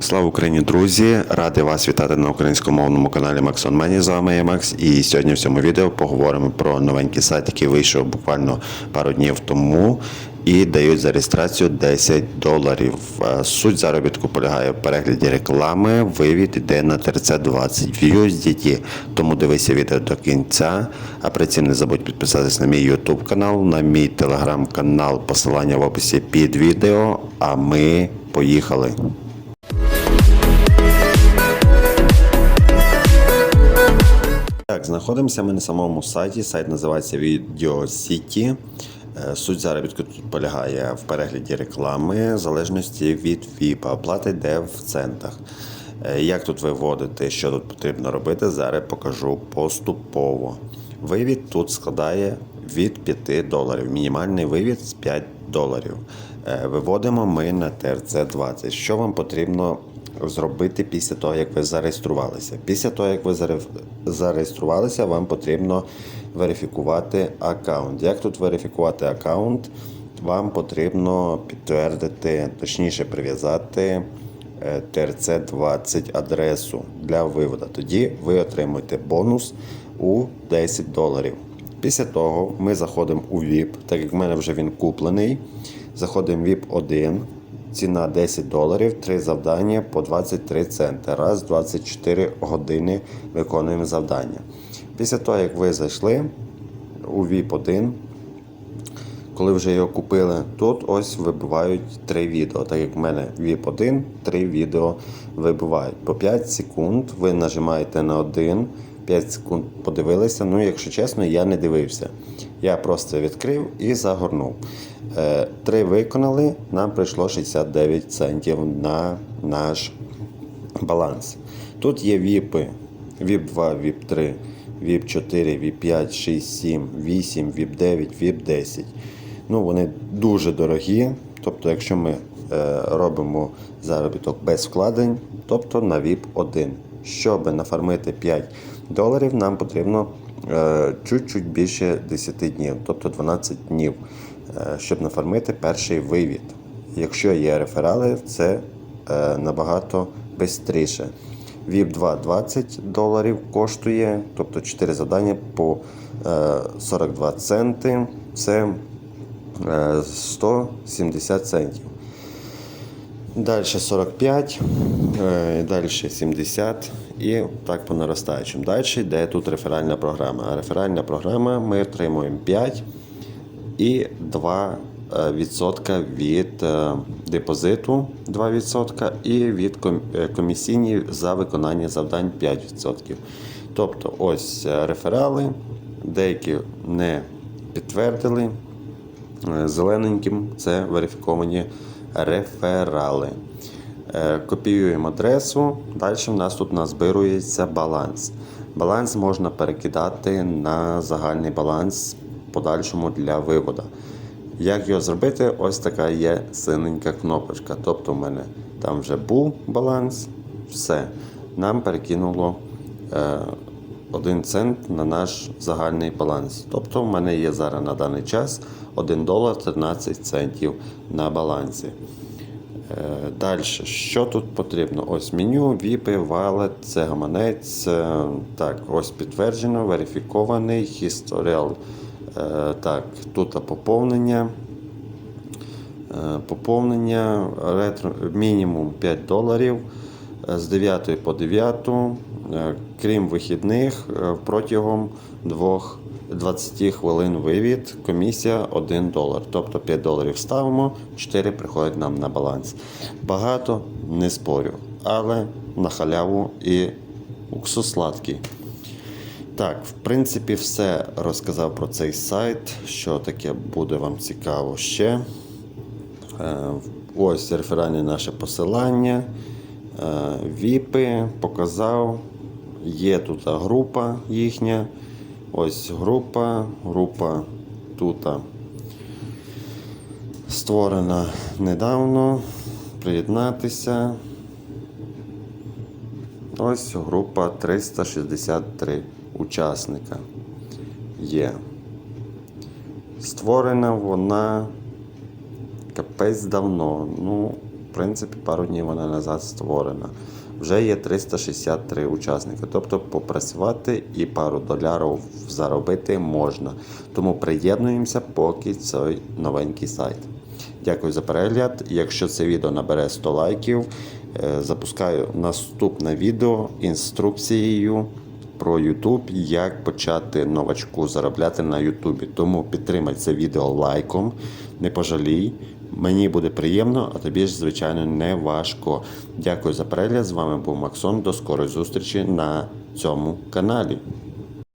Слава Україні, друзі! Радий вас вітати на українськомовному каналі Максон Мені. З вами я Макс. І сьогодні в цьому відео поговоримо про новенький сайт, який вийшов буквально пару днів тому. І дають за реєстрацію 10 доларів. Е, Суть заробітку полягає в перегляді реклами. Вивід йде на 3020 в. Тому дивися відео до кінця. А при цьому не забудь підписатись на мій YouTube канал, на мій телеграм-канал, посилання в описі під відео. А ми поїхали. Знаходимося ми на самому сайті. Сайт називається Video City. Е, Суть заробітку тут полягає в перегляді реклами в залежності від ВІПа. Оплата йде в центах. Е, Як тут виводити, що тут потрібно робити, зараз покажу поступово. Вивід тут складає від 5 доларів. Мінімальний вивід з 5 доларів. Е, Виводимо ми на ТРЦ-20. Що вам потрібно зробити після того, як ви зареєструвалися? Після того, як ви зареєструвалися, вам потрібно верифікувати аккаунт. Як тут верифікувати аккаунт? Вам потрібно підтвердити, точніше прив'язати е, ТРЦ-20 адресу для виводу. Тоді ви отримуєте бонус у 10 доларів. Після того ми заходимо у VIP, так як в мене вже він куплений. Заходимо в VIP 1, ціна 10 доларів, 3 завдання по 23 центи. Раз 24 години виконуємо завдання. Після того, як ви зайшли у VIP 1, коли вже його купили, тут ось вибивають три відео. Так як в мене VIP 1, три відео вибивають. По 5 секунд ви нажимаєте на один, 5 секунд подивилися. Ну, якщо чесно, я не дивився. Я просто відкрив і загорнув. Е, Три виконали, нам прийшло 69 центів на наш баланс. Тут є віпи, VIP 2, VIP 3, VIP 4, VIP 5, 6, 7, 8, VIP 9, VIP 10. Ну, вони дуже дорогі. Тобто, якщо ми е, робимо заробіток без вкладень, тобто на VIP 1. Щоб нафармити 5 доларів, нам потрібно чуть-чуть більше 10 днів, тобто 12 днів, е, щоб нафармити перший вивід. Якщо є реферали, це е, набагато швидше. VIP 2 20 доларів коштує, тобто 4 завдання по е, 42 центи. Це е, 170 центів. Далі 45, е, далі 70 і так по наростаючим. Далі йде тут реферальна програма. А реферальна програма ми отримуємо 5 і 2 е, відсотка від е, депозиту 2% і від е, комісійні за виконання завдань 5%. Тобто ось реферали, деякі не підтвердили. Зелененьким це верифіковані реферали. Е, Копіюємо адресу. Далі в нас тут назбирується баланс. Баланс можна перекидати на загальний баланс подальшому для виводу. Як його зробити? Ось така є синенька кнопочка. Тобто в мене там вже був баланс, все. Нам перекинуло е, 1 цент на наш загальний баланс. Тобто в мене є зараз на даний час 1 долар 13 центів на балансі. Далі, що тут потрібно? Ось меню, віпи, валет, це гаманець. е, Так, ось підтверджено, верифікований, historial. Е, Так, тут поповнення. Е, Поповнення ретро, мінімум 5 доларів е, з 9 по 9, е, крім вихідних, е, протягом 2 20 хвилин вивід, комісія 1 долар. Тобто 5 доларів ставимо, 4 приходять нам на баланс. Багато не спорю, але на халяву і уксус сладкий. Так, в принципі, все розказав про цей сайт. Що таке буде вам цікаво ще. Е, Ось реферальне наше посилання. Е, Віпи показав. Є тут група їхня. Ось група. Група тут створена недавно. Приєднатися. Ось група 363 учасника є. Створена вона капець давно. Ну, принципі, пару днів вона назад створена. Вже є 363 учасники. Тобто попрацювати і пару долярів заробити можна. Тому приєднуємося, поки цей новенький сайт. Дякую за перегляд. Якщо це відео набере 100 лайків, е, запускаю наступне відео інструкцією про YouTube, як почати новачку заробляти на YouTube. Тому підтримай це відео лайком, не пожалій. Мені буде приємно, а тобі ж, звичайно, не важко. Дякую за перегляд. З вами був Максон. До скорої зустрічі на цьому каналі.